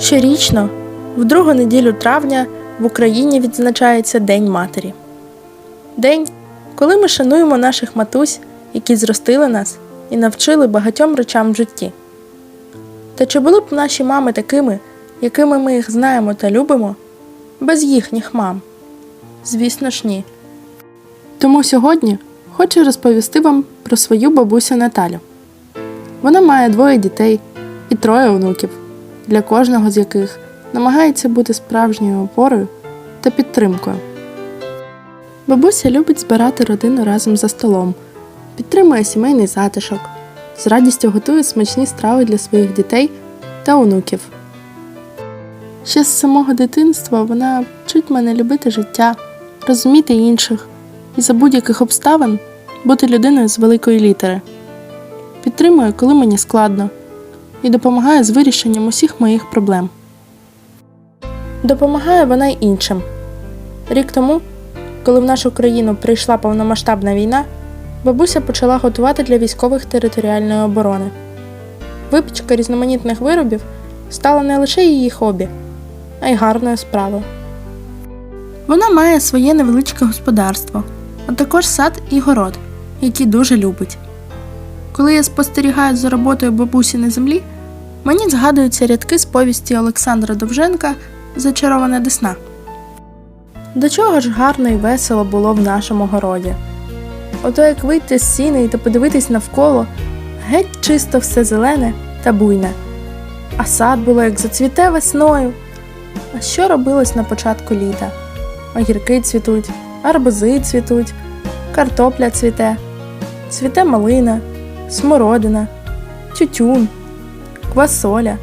Щорічно, в другу неділю травня, в Україні відзначається День Матері. День, коли ми шануємо наших матусь, які зростили нас і навчили багатьом речам в житті. Та чи були б наші мами такими, якими ми їх знаємо та любимо, без їхніх мам? Звісно ж, ні. Тому сьогодні хочу розповісти вам про свою бабусю Наталю. Вона має двоє дітей і троє онуків, для кожного з яких намагається бути справжньою опорою та підтримкою. Бабуся любить збирати родину разом за столом, підтримує сімейний затишок, з радістю готує смачні страви для своїх дітей та онуків. Ще з самого дитинства вона вчить мене любити життя, розуміти інших і за будь-яких обставин бути людиною з великої літери. Підтримує, коли мені складно, і допомагає з вирішенням усіх моїх проблем. Допомагає вона й іншим. Рік тому, коли в нашу країну прийшла повномасштабна війна, бабуся почала готувати для військових територіальної оборони. Випічка різноманітних виробів стала не лише її хобі, а й гарною справою. Вона має своє невеличке господарство, а також сад і город, які дуже любить. Коли я спостерігаю за роботою бабусі на землі, мені згадуються рядки з повісті Олександра Довженка Зачарована десна. До чого ж гарно і весело було в нашому городі. Ото як вийти з сіни та подивитись навколо, геть чисто все зелене та буйне. А сад було як зацвіте весною. А що робилось на початку літа? Огірки цвітуть, арбузи цвітуть, картопля цвіте, цвіте малина, смородина, тютюн, квасоля,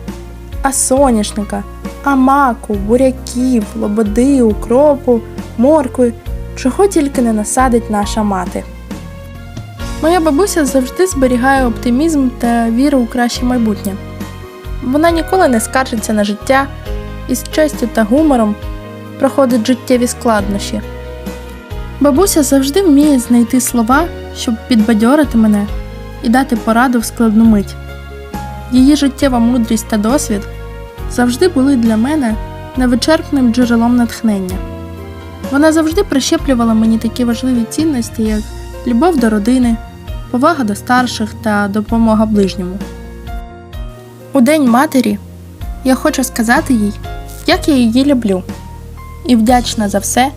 а соняшника, а маку, буряків, лободи, укропу, моркви, чого тільки не насадить наша мати. Моя бабуся завжди зберігає оптимізм та віру у краще майбутнє. Вона ніколи не скаржиться на життя і з честю та гумором проходить життєві складнощі. Бабуся завжди вміє знайти слова, щоб підбадьорити мене і дати пораду в складну мить. Її життєва мудрість та досвід завжди були для мене невичерпним джерелом натхнення. Вона завжди прищеплювала мені такі важливі цінності, як любов до родини, повага до старших та допомога ближньому. У День матері я хочу сказати їй, як я її люблю, і вдячна за все,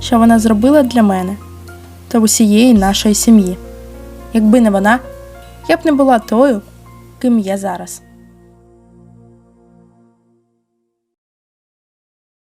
що вона зробила для мене та усієї нашої сім'ї. Якби не вона, я б не була тою, ким я зараз.